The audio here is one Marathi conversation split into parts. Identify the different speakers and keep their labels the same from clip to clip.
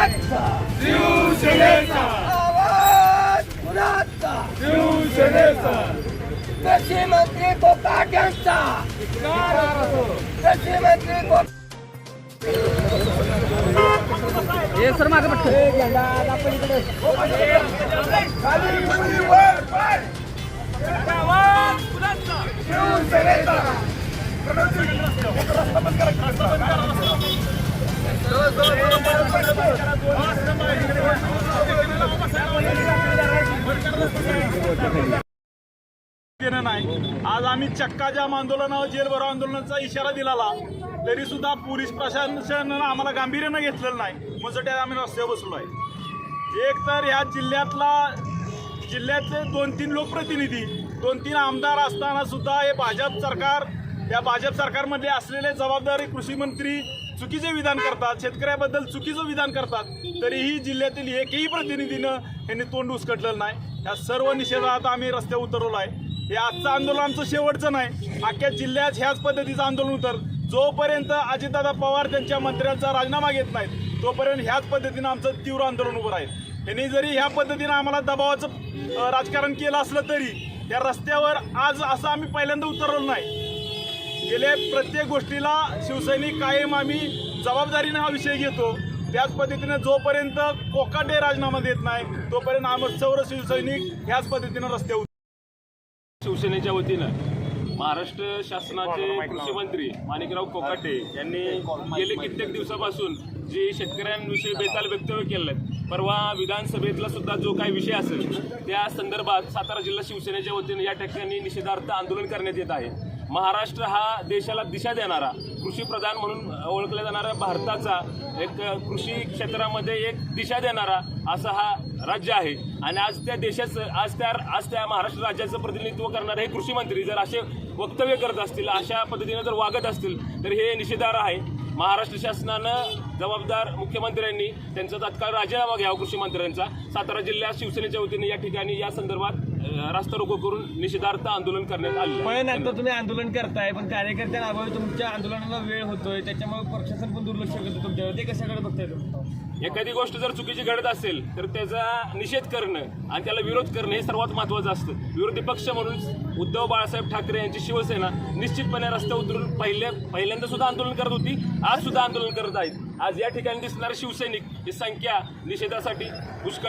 Speaker 1: कुणाचा
Speaker 2: शिवसेनेचा
Speaker 1: आवाज कुणाचा
Speaker 2: शिवसेनेचा.
Speaker 1: कृषी मंत्री कोकाट यांचा कृषी मंत्री कोकाट
Speaker 3: हे सर मागे पटकन
Speaker 2: शिवसेनेचा
Speaker 4: नाही. आज आम्ही चक्काजाम आंदोलनावर जेल भरो आंदोलनाचा इशारा दिलाला. तरी सुद्धा पोलीस प्रशासनानं आम्हाला गांभीर्यानं घेतलेलं नाही. म्हणून आम्ही रस्त्यावर बसलो आहे एक तर ह्या जिल्ह्यातला जिल्ह्यातले दोन तीन लोकप्रतिनिधी दोन तीन आमदार असताना सुद्धा हे भाजप सरकार या भाजप सरकारमधले असलेले जबाबदारी कृषी मंत्री चुकीचे विधान करतात शेतकऱ्याबद्दल चुकीचं विधान करतात तरीही जिल्ह्यातील एकही प्रतिनिधीनं यांनी तोंड उसकटलेलं नाही. या सर्व निषेधात आम्ही रस्त्यावर उतरवलं आहे. हे आजचं आंदोलन आमचं शेवटचं नाही. अख्ख्या जिल्ह्यात ह्याच पद्धतीचं आंदोलन उतर जोपर्यंत अजितदादा पवार त्यांच्या मंत्र्यांचा राजीनामा घेत नाहीत तोपर्यंत ह्याच पद्धतीनं आमचं तीव्र आंदोलन उभं राहील. यांनी जरी ह्या पद्धतीनं आम्हाला दबावाचं राजकारण केलं असलं तरी त्या रस्त्यावर आज असं आम्ही पहिल्यांदा उतरलो नाही. गेल्या प्रत्येक गोष्टीला शिवसैनिक कायम आम्ही जबाबदारीनं हा विषय घेतो. त्याच पद्धतीनं जोपर्यंत कोकाटे राजीनामा देत नाही तोपर्यंत आम्ही सर्व शिवसैनिक ह्याच पद्धतीनं रस्त्यावर
Speaker 5: शिवसेनेच्या वतीनं महाराष्ट्र शासनाचे कृषी मंत्री माणिकराव कोकाटे यांनी गेले कित्येक दिवसापासून जे शेतकऱ्यांविषयी बेताल वक्तव्य केलं परवा विधानसभेतला सुद्धा जो काही विषय असेल त्या संदर्भात सातारा जिल्हा शिवसेनेच्या वतीने या ठिकाणी निषेधार्थ आंदोलन करण्यात येत आहे. महाराष्ट्र हा देशाला दिशा देणारा कृषी प्रधान म्हणून ओळखला जाणारा भारताचा एक कृषी क्षेत्रामध्ये एक दिशा देणारा असा हा राज्य आहे. आणि आज त्या देशाचं आज त्या आज त्या महाराष्ट्र राज्याचं प्रतिनिधित्व करणारे हे कृषी मंत्री जर असे वक्तव्य करत असतील अशा पद्धतीने जर वागत असतील तर हे निषेधार्ह आहे. महाराष्ट्र शासनानं जबाबदार मुख्यमंत्र्यांनी त्यांचा तात्काळ राजीनामा घ्यावा कृषी मंत्र्यांचा. सातारा जिल्ह्यात शिवसेनेच्या वतीने या ठिकाणी या संदर्भात रास्ता रोको करून निषेधार्थ आंदोलन करण्यात आले
Speaker 6: पण आता तुम्ही आंदोलन करताय पण कार्यकर्त्यांअभावी तुमच्या आंदोलनाला वेळ होतोय त्याच्यामुळे प्रशासन पण दुर्लक्ष करतं तुमच्यावर. ते कशाकडे बघताय तुम्ही?
Speaker 5: एखादी गोष्ट जर चुकीची घडत असेल तर त्याचा निषेध करणं आणि त्याला विरोध करणं हे सर्वात महत्वाचं असतं. विरोधी पक्ष म्हणून उद्धव बाळासाहेब ठाकरे यांची शिवसेना निश्चितपणे रस्त्यावर उतरून पहिले पहिल्यांदा सुद्धा आंदोलन करत होती आज सुद्धा आंदोलन करत आहेत. आज या ठिकाणी दिसणारे शिवसैनिक ही संख्या निषेधासाठी पुष्कळ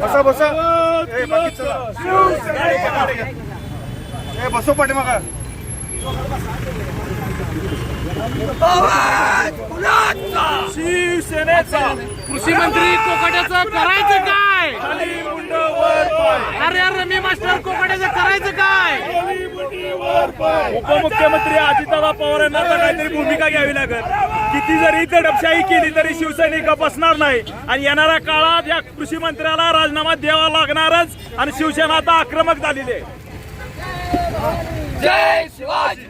Speaker 4: बसा बसा ए, बाकी चला. ए, बसो
Speaker 1: आवाज कुणाचा
Speaker 4: शिवसेनेचा.
Speaker 3: कृषी मंत्री कोकाट्याचं करायचं काय? अरे अरे मी मास्टर कोकाट्याचं करायचं काय?
Speaker 4: उपमुख्यमंत्री अजितदादा पवार यांना काहीतरी भूमिका घ्यावी लागेल. किती जरी दडपशाही केली तरी शिवसैनिक बसणार नाही. आणि येणाऱ्या काळात या कृषी मंत्र्याला राजीनामा द्यावा लागणारच आणि शिवसेना आता आक्रमक झालेली आहे.
Speaker 1: जय शिवाजी!